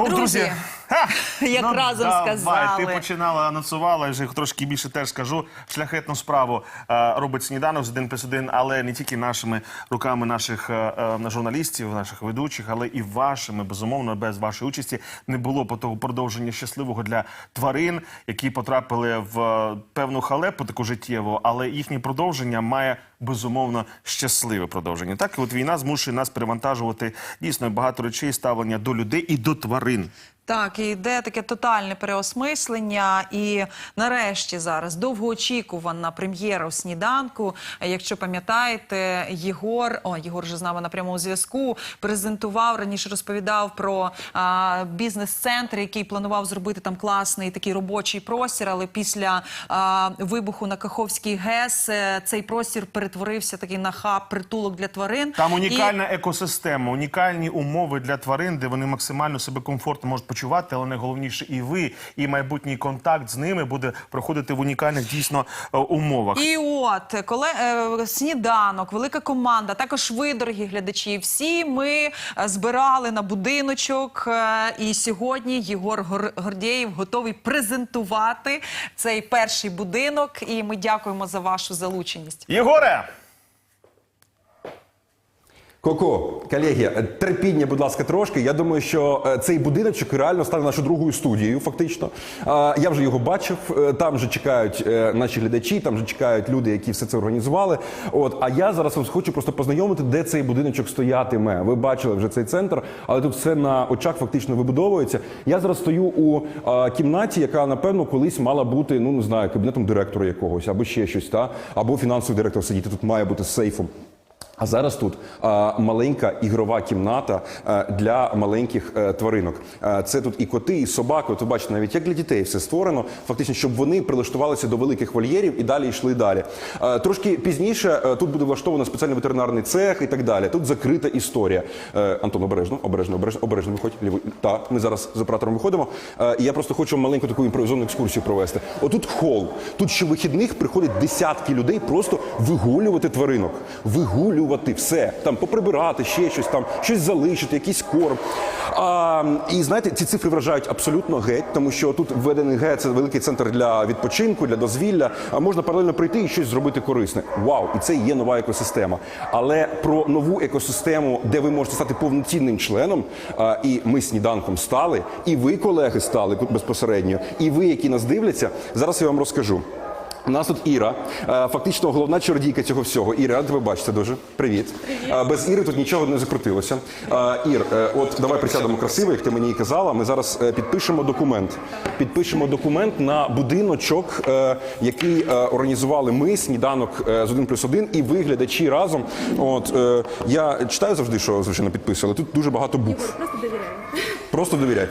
О, Друзі, як разом давай, сказали. Ти починала, анонсувала, я вже трошки більше теж скажу. Шляхетну справу е, робить сніданок з 1 плюс 1, але не тільки нашими руками наших е, е, журналістів, наших ведучих, але і вашими, безумовно, без вашої участі не було по того продовження щасливого для тварин, які потрапили в е, певну халепу таку життєву, але їхнє продовження має безумовно щасливе продовження. Так, і от війна змушує нас перевантажувати дійсно багато речей, ставлення до людей і до тварин. Так, і йде таке тотальне переосмислення. І нарешті зараз довгоочікувана прем'єра у сніданку. Якщо пам'ятаєте, Єгор, о, Єгор вже з нами на прямому зв'язку, презентував раніше розповідав про бізнес-центр, який планував зробити там класний такий робочий простір. Але після а, вибуху на Каховській ГЕС е, цей простір перетворився такий на хаб притулок для тварин. Там І- унікальна екосистема, унікальні умови для тварин, де вони максимально себе комфортно можуть почувати, але найголовніше і ви, і майбутній контакт з ними буде проходити в унікальних дійсно е, умовах. І от коли е, сніданок, велика команда, також ви, дорогі глядачі, всі ми е, збирали на будиночок. е, і сьогодні Єгор Гор- Гордєєв готовий презентувати цей перший будинок. І ми дякуємо за вашу залученість. Єгоре! Коко, колеги, е, терпіння, будь ласка, трошки. Я думаю, що е, цей будиночок реально стане нашою другою студією, фактично. Я вже його бачив. е, Там вже чекають наші глядачі, там вже чекають люди, які все це організували. От, а я зараз вас хочу просто познайомити, де цей будиночок стоятиме. Ви бачили вже цей центр, але тут все на очах фактично вибудовується. Я зараз стою у кімнаті, яка напевно колись мала бути, ну не знаю, кабінетом директора якогось або ще щось, та або фінансовий директор сидіти. Тут має бути сейфом. А зараз тут маленька ігрова кімната для маленьких е, тваринок. Це тут і коти, і собаки. От ви бачите, навіть як для дітей все створено, фактично, щоб вони прилаштувалися до великих вольєрів і далі йшли далі. Трошки пізніше е, тут буде влаштовано спеціальний ветеринарний цех і так далі. Тут закрита історія. Е, Антон, обережно, обережно, обережно, обережно виходь. Лівий. Так, ми зараз з оператором виходимо. Я просто хочу маленьку таку імпровізовану екскурсію провести. Отут хол. Тут щовихідних приходять десятки людей просто вигулювати тваринок. Вигулювати все. Там поприбирати, ще щось, там щось залишити, якийсь корм. А, і знаєте, ці цифри вражають абсолютно геть, тому що тут введений геть, це великий центр для відпочинку, для дозвілля. А можна паралельно прийти і щось зробити корисне. Вау! І це є нова екосистема. Але про нову екосистему, де ви можете стати повноцінним членом, а, і ми сніданком стали, і ви, колеги, стали безпосередньо, і ви, які нас дивляться, зараз я вам розкажу. У нас тут Іра, е, фактично головна чародійка цього всього. Іра, рада тебе бачити дуже. Привіт. Е, Без Іри тут нічого не закрутилося. Е, Ір, от давай присядемо красиво, як ти мені і казала. Ми зараз підпишемо документ. Підпишемо документ на будиночок, який організували ми, сніданок з 1 плюс 1 і ви, глядачі разом. От я читаю завжди, що звичайно підписували. Тут дуже багато букв. Просто. Довіряй.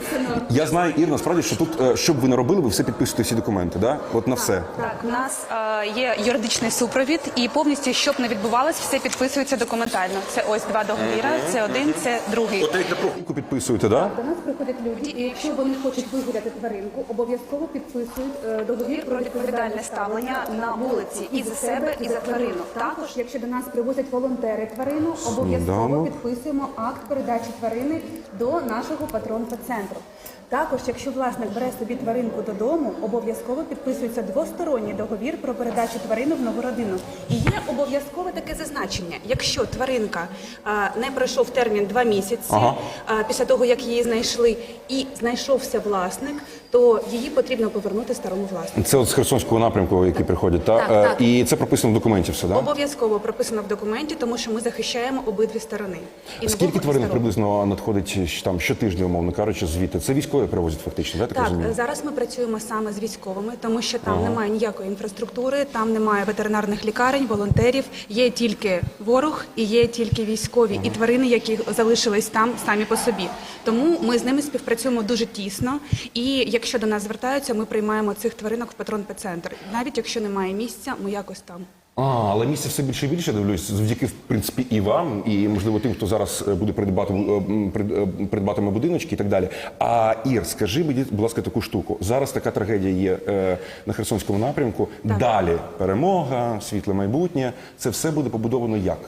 Я знаю, Ір, насправді, що тут, е, що б ви не робили, ви все підписуєте всі документи, да? От на все. Так, у нас е, є юридичний супровід, і повністю, щоб не відбувалось, все підписується документально. Це ось два договіра, це один, це другий. От на профілку підписуєте, да? До нас приходять люди, і якщо вони хочуть вигуляти тваринку, обов'язково підписують е, договір про Відповідальне ставлення на вулиці і за себе, і за тварину. Також, якщо до нас привозять волонтери тварину, обов'язково підписуємо акт передачі тварини до нашого патронфа-центру. Також, якщо власник бере собі тваринку додому, обов'язково підписується двосторонній договір про передачу тварини в нову родину. І є обов'язкове таке зазначення. Якщо тваринка а, не пройшов термін два місяці Ага. а, після того, як її знайшли, і знайшовся власник, то її потрібно повернути старому власнику. Це от з Херсонського напрямку, які приходять, та? Так, Е, так. І це прописано в документі все, да? Обов'язково прописано в документі, тому що ми захищаємо обидві сторони. І Скільки тварин приблизно надходить там щотижня, умовно кажучи, звідти? Це військові привозять фактично, так, Так, розумію? зараз ми працюємо саме з військовими, тому що там Ага. немає ніякої інфраструктури, там немає ветеринарних лікарень, волонтерів. Є тільки ворог і є тільки військові і тварини, які залишились там самі по собі. Тому ми з ними співпрацюємо дуже тісно. І якщо до нас звертаються, ми приймаємо цих тваринок в патрон центр Навіть якщо немає місця, ми якось там. А, але місця все більше і більше дивлюсь, завдяки в принципі і вам, і можливо тим, хто зараз е, буде придбати е, прид- е, придбатиме будиночки і так далі. А Ір, скажи мені, будь ласка, таку штуку. Зараз така трагедія є е, на Херсонському напрямку. Далі перемога, світле майбутнє. Це все буде побудовано як?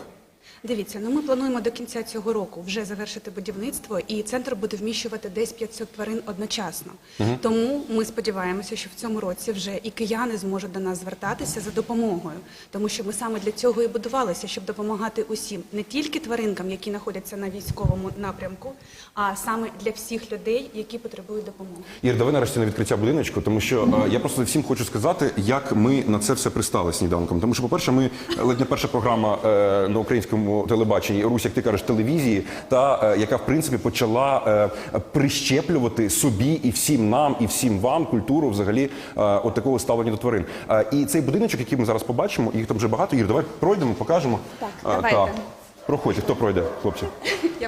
Дивіться, ну ми плануємо до кінця цього року вже завершити будівництво, і центр буде вміщувати десь 500 тварин одночасно. Тому ми сподіваємося, що в цьому році вже і кияни зможуть до нас звертатися за допомогою, тому що ми саме для цього і будувалися, щоб допомагати усім, не тільки тваринкам, які знаходяться на військовому напрямку, а саме для всіх людей, які потребують допомоги. Ір, давай нарешті на відкриття будиночку, тому що е, я просто всім хочу сказати, як ми на це все пристали сніданком. Тому що, по-перше, ми е, ледь не перша програма е, на українському телебаченні Русь, як ти кажеш, телевізії, та е, яка в принципі почала е, прищеплювати собі і всім нам, і всім вам культуру взагалі е, от такого ставлення до тварин. Е, і цей будиночок, який ми зараз побачимо, їх там вже багато. Ір, давай пройдемо, покажемо. Так, давайте. та. Проходьте, хто пройде, хлопці?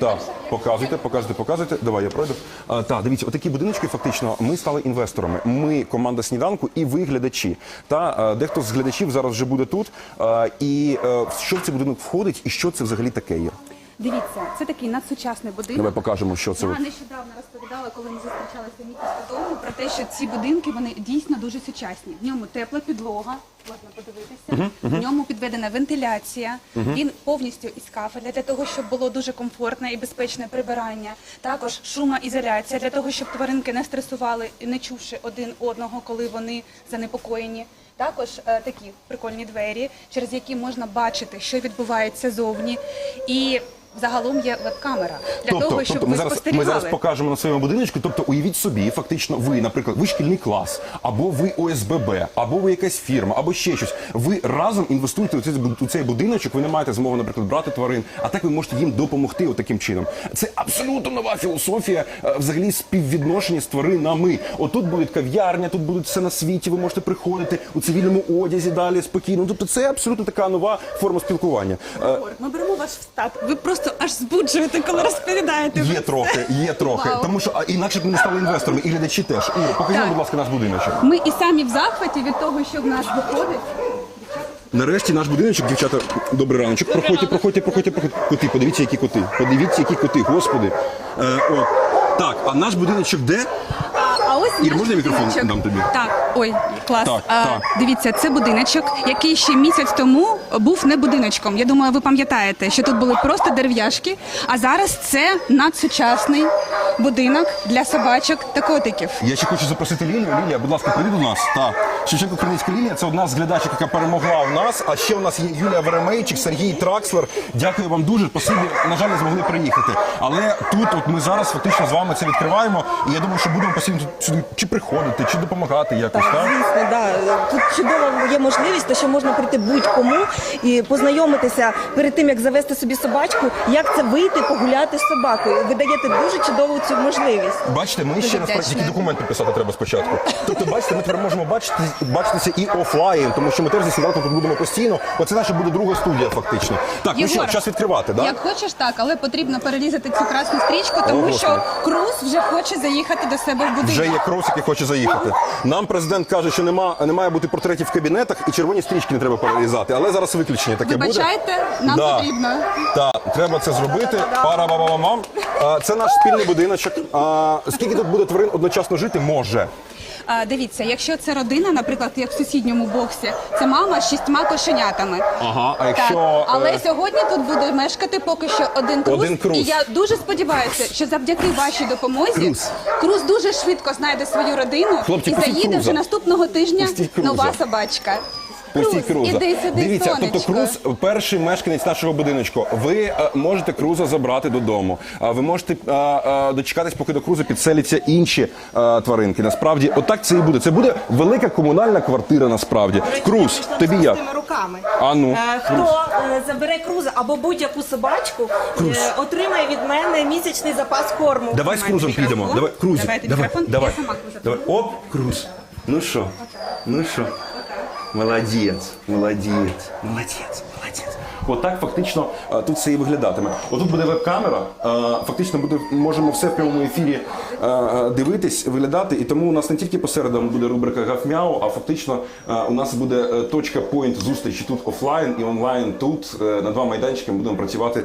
Так, показуйте, показуйте, показуйте. Давай, я пройду. А, так, дивіться, отакі будиночки, фактично, ми стали інвесторами. Ми команда сніданку і ви глядачі. Та е, дехто з глядачів зараз вже буде тут. Е, і е, що в цей будинок входить, і що це взагалі таке є? Дивіться, це такий надсучасний будинок. Давай покажемо, що це. Я нещодавно розповідала, коли ми зустрічалися в місті дому, про те, що ці будинки вони дійсно дуже сучасні. В ньому тепла підлога, можна подивитися. В ньому підведена вентиляція. Він повністю із кафеля для того, щоб було дуже комфортне і безпечне прибирання. Також шумоізоляція для того, щоб тваринки не стресували і не чувши один одного, коли вони занепокоєні. Також е, такі прикольні двері, через які можна бачити, що відбувається зовні. І загалом є веб-камера для того, щоб тобто ви ми зараз ми спостерігали. зараз покажемо на своєму будиночку. Тобто, уявіть собі, фактично, ви, наприклад, ви шкільний клас, або ви ОСББ, або ви якась фірма, або ще щось. Ви разом інвестуєте у цей, у цей будиночок. Ви не маєте змоги, наприклад, брати тварин, а так ви можете їм допомогти от таким чином. Це абсолютно нова філософія, е, взагалі співвідношення з тваринами. Отут буде кав'ярня, тут буде все на світі. Ви можете приходити у цивільному одязі далі спокійно. Тобто, це абсолютно така нова форма спілкування. Е, Ми беремо ваш встат. Ви просто аж збуджуєте, коли розповідаєте. Є трохи, є трохи. Вау. Тому що а, інакше б ми не стали інвесторами, і глядачі теж. Ір, покажи, Так. будь ласка, наш будиночок. Ми і самі в захваті від того, що в нас виходить. Нарешті наш будиночок, дівчата, добрий раночок. Проходьте, проходьте, проходьте, проходьте. Коти, подивіться, які коти. Подивіться, які коти, господи. Е, от. Так, а наш будиночок де? А ось Ір, наш можна я мікрофон будиночок. дам тобі? Так, ой, клас. Так, а, так. Дивіться, це будиночок, який ще місяць тому був не будиночком. Я думаю, ви пам'ятаєте, що тут були просто дерев'яшки, а зараз це надсучасний будинок для собачок та котиків. Я ще хочу запросити Лілію. Лілія, будь ласка, прийди до нас. Так. Шевченко Криницька Лілія це одна з глядачок, яка перемогла у нас. А ще у нас є Юлія Веремейчик, Сергій Тракслер. Дякую вам дуже. Спасибі, на жаль, не змогли приїхати. Але тут от ми зараз фактично з вами це відкриваємо. І я думаю, що будемо постійно тут сюди чи приходити, чи допомагати якось. Так, Так? звісно, да. Тут чудова є можливість, то що можна прийти будь-кому і познайомитися перед тим, як завести собі собачку, як це вийти погуляти з собакою. Ви даєте дуже чудову цю можливість. Бачите, ми ще Дуже насправді вдячна. тільки документ підписати треба спочатку. Тобто, бачите, ми тепер можемо бачити, бачитися і офлайн, тому що ми теж зі сніданком тут будемо постійно. Оце наша буде друга студія, фактично. Так, ну що, Єгор, час відкривати, так? Як хочеш, так, але потрібно перерізати цю красну стрічку, тому О, що Господи. Круз вже хоче заїхати до себе в будинок. Вже є крос, який хоче заїхати. Нам президент каже, що нема, не має бути портретів в кабінетах і червоні стрічки не треба перерізати. Але зараз виключення таке буде. Вибачайте, нам Да. потрібно. Так, треба це зробити. пара ба ба мам Це наш спільний будиночок. А, Скільки тут буде тварин одночасно жити? Може. А, дивіться, якщо це родина, наприклад, як в сусідньому боксі, це мама з шістьма кошенятами. Ага, а Так, але е, сьогодні тут буде мешкати поки що один круз. Один круз. І я дуже сподіваюся, що завдяки вашій допомозі Круз. круз дуже швидко знайде свою родину Хлопці, і заїде вже наступного тижня нова собачка. Пустіть круза. іди сюди, Дивіться, сонечко. тобто круз перший мешканець нашого будиночку. Ви е, можете круза забрати додому. А ви можете е, е, дочекатись, поки до круза підселяться інші е, тваринки. Насправді, отак це і буде. Це буде велика комунальна квартира. Насправді, круз, тобі як? Руками. А ну, Е, Хто е, забере круза або будь-яку собачку, Круз. е, отримає від мене місячний запас корму. Давай з крузом підемо. Давай, крузі. Давайте давай, мікрофон, давай. я сама круза давай. Оп, круз. Ну що? Ну що? Молодец, молодець, молодець. Отак фактично е, тут все і виглядатиме. Отут буде веб-камера. е, Фактично буде можемо все в прямому ефірі е, дивитись, виглядати. І тому у нас не тільки посередом буде рубрика Гавмяу, а фактично у нас буде точка point зустрічі тут офлайн і онлайн. Тут на два майданчики ми будемо працювати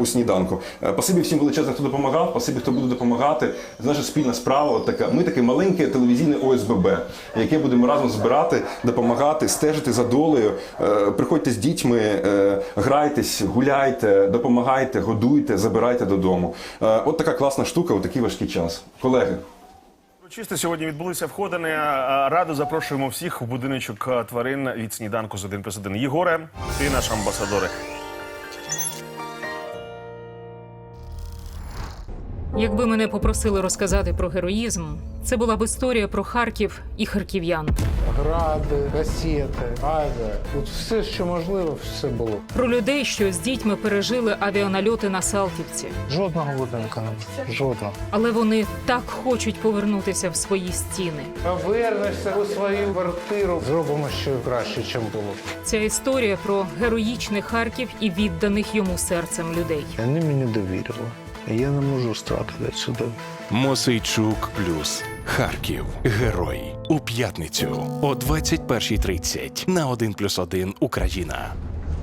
у сніданку. Спасибі всім величезно, хто допомагав. Спасибі, хто буде допомагати. Це наша спільна справа. Така. Ми таке маленьке телевізійне ОСББ, яке будемо разом збирати, допомагати, стежити за долею. Приходьте з дітьми, грайтесь, гуляйте, допомагайте, годуйте, забирайте додому. Е, От така класна штука у такий важкий час. Колеги, Чисто сьогодні відбулися входини. Е, Радо запрошуємо всіх в будиночок е, тварин від сніданку з один плюс один. Єгоре, ти наш амбасадор. Якби мене попросили розказати про героїзм, це була б історія про Харків і харків'ян, гради, касети, авіа. От все, що можливо, все було. про людей, що з дітьми пережили авіанальоти на Салтівці. Жодного будинку не було. Жодного. Але вони так хочуть повернутися в свої стіни. Повернешся у свою квартиру. Зробимо ще краще, ніж було. Ця історія про героїчний Харків і відданих йому серцем людей. Вони мені довірили. Я не можу стратити сюди. Мосейчук плюс Харків. Герой у п'ятницю о 21.30 на 1+,1 Україна.